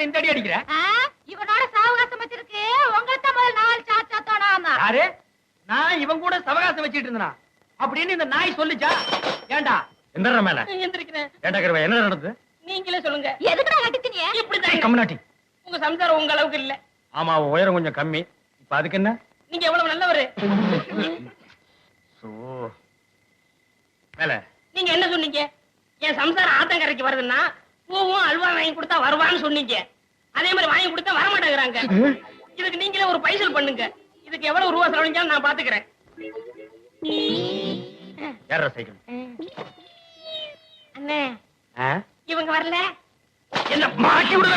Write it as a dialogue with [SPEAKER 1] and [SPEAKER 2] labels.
[SPEAKER 1] கருமனை இந்த அடி அடிக்கிற
[SPEAKER 2] இவனோட சாவகாசம் வச்சிருக்கு. முதல் நாலு சாச்சா தோணாம
[SPEAKER 1] யாரு? நான் இவன் கூட சவகாசம் வச்சிட்டு இருந்தனா? அப்படின்னு இந்த நாய் சொல்லுச்சா? ஏண்டா?
[SPEAKER 3] எந்த மேல.
[SPEAKER 4] எந்திரிக்கிறேன்.
[SPEAKER 3] ஏண்டா கருவா என்ன நடந்தது?
[SPEAKER 4] நீங்களே சொல்லுங்க.
[SPEAKER 2] எதுக்குடா கட்டிச்சினிய
[SPEAKER 4] இப்படிதான்
[SPEAKER 3] கம்னாட்டி
[SPEAKER 4] உங்க சம்சாரம் உங்க அளவுக்கு இல்ல.
[SPEAKER 3] ஆமா உயரம் கொஞ்சம் கம்மி. இப்ப அதுக்கு என்ன?
[SPEAKER 4] நீங்க எவ்வளவு நல்லவரு?
[SPEAKER 3] சோ. மேல.
[SPEAKER 4] நீங்க என்ன சொன்னீங்க? என் சம்சாரம் ஆத்தங்கரைக்கு வருதுன்னா பூவும் அல்வா வாங்கி கொடுத்தா வருவான்னு சொன்னீங்க. அதே மாதிரி வாங்கி கொடுத்தா வர மாட்டேங்கிறாங்க இதுக்கு நீங்களே ஒரு பைசல் பண்ணுங்க. இதுக்கு எவ்வளவு ரூபா செலவழிஞ்சாலும் நான் பாத்துக்கிறேன். அண்ணே.
[SPEAKER 3] ஆ?
[SPEAKER 4] இவங்க வரல.
[SPEAKER 3] என்ன மாட்டி விடுற